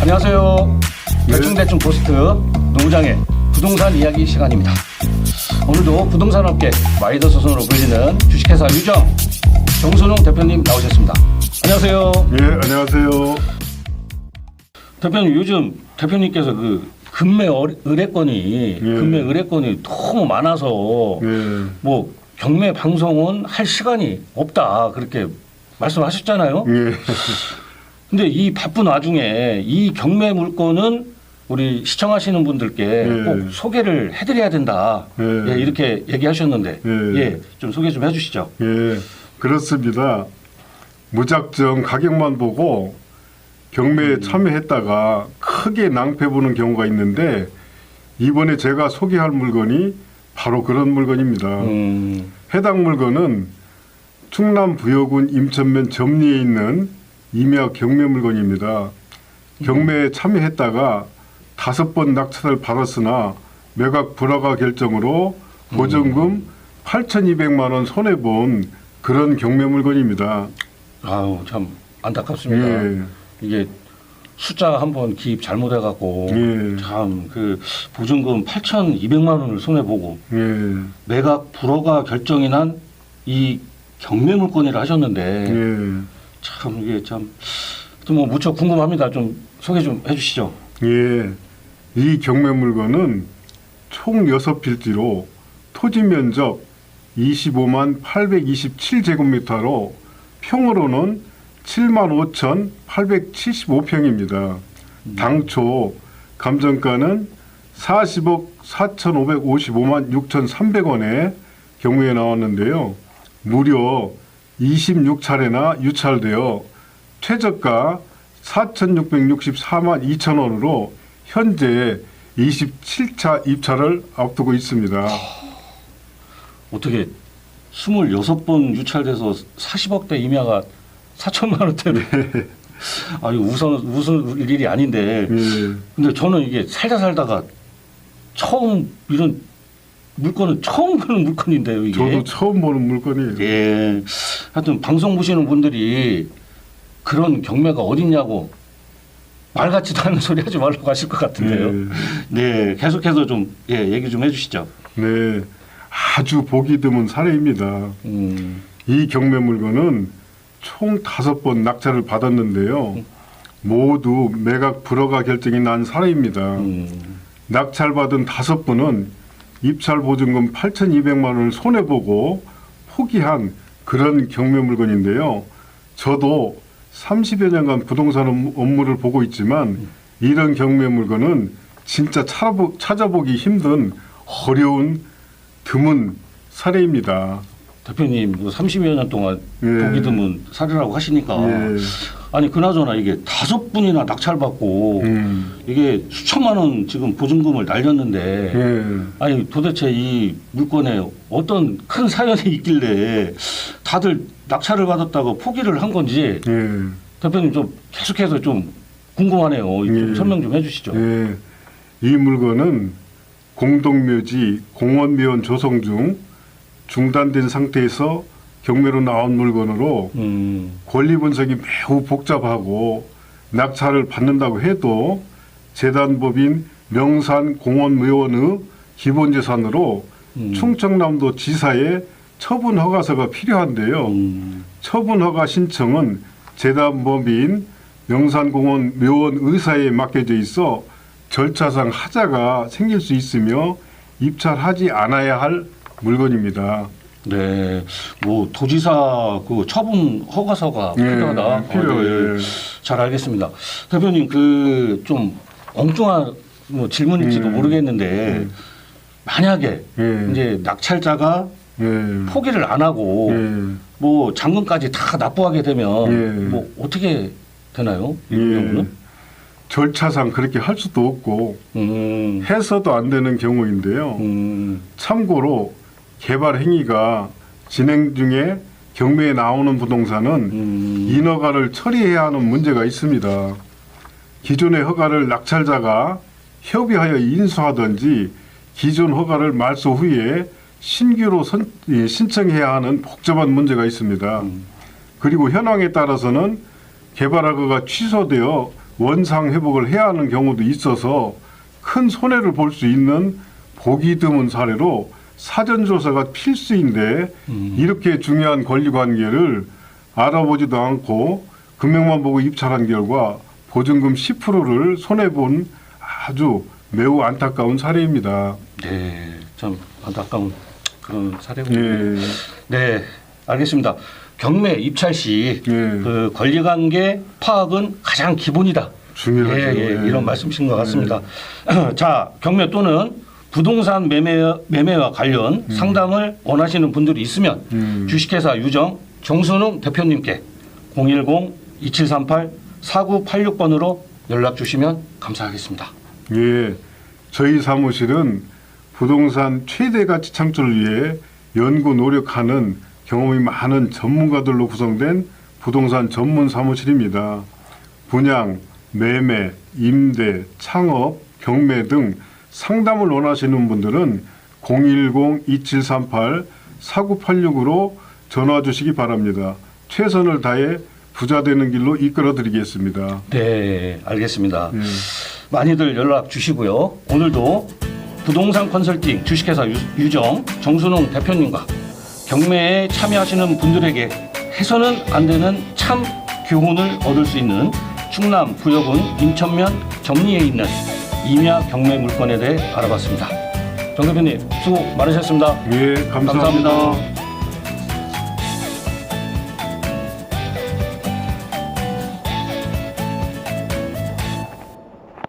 안녕하세요. 대충대충 포스트 농장의 부동산 이야기 시간입니다. 오늘도 부동산 업계 마이더 소선으로 불리는 주식회사 유정 정순웅 대표님 나오셨습니다. 안녕하세요. 예, 안녕하세요. 대표님 요즘 대표님께서 그 금매 의뢰건이 예. 금매 의뢰건이 너무 많아서 예, 뭐 경매 방송은 할 시간이 없다 그렇게 말씀하셨잖아요. 예, 근데 이 바쁜 와중에 이 경매 물건은 우리 시청하시는 분들께 예. 꼭 소개를 해드려야 된다. 예. 예, 이렇게 얘기하셨는데 예. 예, 좀 소개 좀 해주시죠. 예, 그렇습니다. 무작정 가격만 보고 경매에 참여했다가 크게 낭패 보는 경우가 있는데 이번에 제가 소개할 물건이 바로 그런 물건입니다. 음, 해당 물건은 충남 부여군 임천면 점리에 있는 임야 경매 물건입니다. 경매에 참여했다가 다섯 번 낙찰을 받았으나 매각 불허가 결정으로 보증금 8,200만 원 손해 본 그런 경매 물건입니다. 아유 참 안타깝습니다. 예, 이게 숫자 한번 기입 잘못해 갖고 예. 참그 보증금 8,200만 원을 손해 보고 예, 매각 불허가 결정이 난 이 경매 물건이라 하셨는데 예, 참 이게 참뭐 무척 궁금합니다. 좀 소개 좀 해주시죠. 예. 이 경매 물건은 총 6필지로 토지 면적 25만 827제곱미터로 평으로는 7만 5,875평입니다. 당초 감정가는 40억 4,555만 6,300원에 경매에 나왔는데요. 무려 26차례나 유찰되어 최저가 4,664만 2천 원으로 현재 27차 입찰을 앞두고 있습니다. 어떻게 26번 유찰돼서 40억대 임야가 4천만 원대를 아니 우선 웃을 일이 아닌데. 예, 근데 저는 이게 살다 살다가 처음 이런 물건은 처음 보는 물건인데요 이게 저도 처음 보는 물건이에요. 예 하여튼 방송 보시는 분들이 그런 경매가 어딨냐고 말 같지도 않은 소리 하지 말라고 하실 것 같은데요 네 계속해서 좀 예, 얘기 좀 해주시죠 네, 아주 보기 드문 사례입니다. 음, 이 경매 물건은 총 다섯 번 낙찰을 받았는데요. 모두 매각 불허가 결정이 난 사례입니다. 음, 낙찰받은 다섯 분은 입찰 보증금 8,200만 원을 손해 보고 포기한 그런 경매 물건인데요. 저도 30여 년간 부동산 업무- 업무를 보고 있지만 이런 경매 물건은 진짜 찾아보, 찾아보기 힘든 어려운 드문 사례입니다. 대표님 30여 년 동안 예. 보기 드문 사례라고 하시니까 예. 아니 그나저나 이게 다섯 분이나 낙찰받고 음. 이게 수천만 원 지금 보증금을 날렸는데 예. 아니 도대체 이 물건에 어떤 큰 사연이 있길래 다들 낙찰을 받았다고 포기를 한 건지 예. 대표님 좀 계속해서 좀 궁금하네요. 좀 예. 설명 좀 해주시죠. 예. 이 물건은 공동묘지 공원묘원 조성 중 중단된 상태에서 경매로 나온 물건으로 음, 권리 분석이 매우 복잡하고 낙찰을 받는다고 해도 재단법인 명산 공원묘원의 기본재산으로 음. 충청남도 지사의 처분 허가서가 필요한데요. 음, 처분 허가 신청은 재단법인 명산공원 묘원 의사에 맡겨져 있어 절차상 하자가 생길 수 있으며 입찰하지 않아야 할 물건입니다. 네, 뭐 도지사 그 처분 허가서가 예, 필요하다. 필요해요. 아, 네. 잘 알겠습니다. 대표님 그 좀 엉뚱한 뭐 질문일지도 예. 모르겠는데 만약에 예. 이제 낙찰자가 예. 포기를 안 하고 예. 뭐 잔금까지 다 납부하게 되면 예. 뭐 어떻게 되나요? 이 예. 경우는? 절차상 그렇게 할 수도 없고 음, 해서도 안 되는 경우인데요. 음, 참고로 개발 행위가 진행 중에 경매에 나오는 부동산은 음, 인허가를 처리해야 하는 문제가 있습니다. 기존의 허가를 낙찰자가 협의하여 인수하든지 기존 허가를 말소 후에 신규로 선- 예, 신청해야 하는 복잡한 문제가 있습니다. 그리고 현황에 따라서는 개발 허가가 취소되어 원상 회복을 해야 하는 경우도 있어서 큰 손해를 볼 수 있는 보기 드문 사례로 사전 조사가 필수인데 이렇게 중요한 권리 관계를 알아보지도 않고 금액만 보고 입찰한 결과 보증금 10%를 손해 본 아주 매우 안타까운 사례입니다. 네, 참 안타까운 그런 사례군요. 예. 네, 알겠습니다. 경매 입찰 시 예. 그 권리관계 파악은 가장 기본이다. 중요하죠. 예, 예, 예. 이런 말씀이신 것 같습니다. 자, 경매 또는 부동산 매매, 매매와 관련 상담을 원하시는 분들이 있으면 음. 주식회사 유정 정순웅 대표님께 010-2738-4986번으로 연락 주시면 감사하겠습니다. 예, 저희 사무실은 부동산 최대 가치 창출을 위해 연구 노력하는 경험이 많은 전문가들로 구성된 부동산 전문 사무실입니다. 분양, 매매, 임대, 창업, 경매 등 상담을 원하시는 분들은 010-2738-4986으로 전화 주시기 바랍니다. 최선을 다해 부자 되는 길로 이끌어 드리겠습니다. 네, 알겠습니다. 예. 많이들 연락 주시고요. 오늘도 부동산 컨설팅 주식회사 유- 유정 정순웅 대표님과 경매에 참여하시는 분들에게 해서는 안 되는 참 교훈을 얻을 수 있는 충남 부여군 인천면 정리에 있는 임야 경매 물건에 대해 알아봤습니다. 정 대표님 수고 많으셨습니다. 예, 감사합니다. 감사합니다.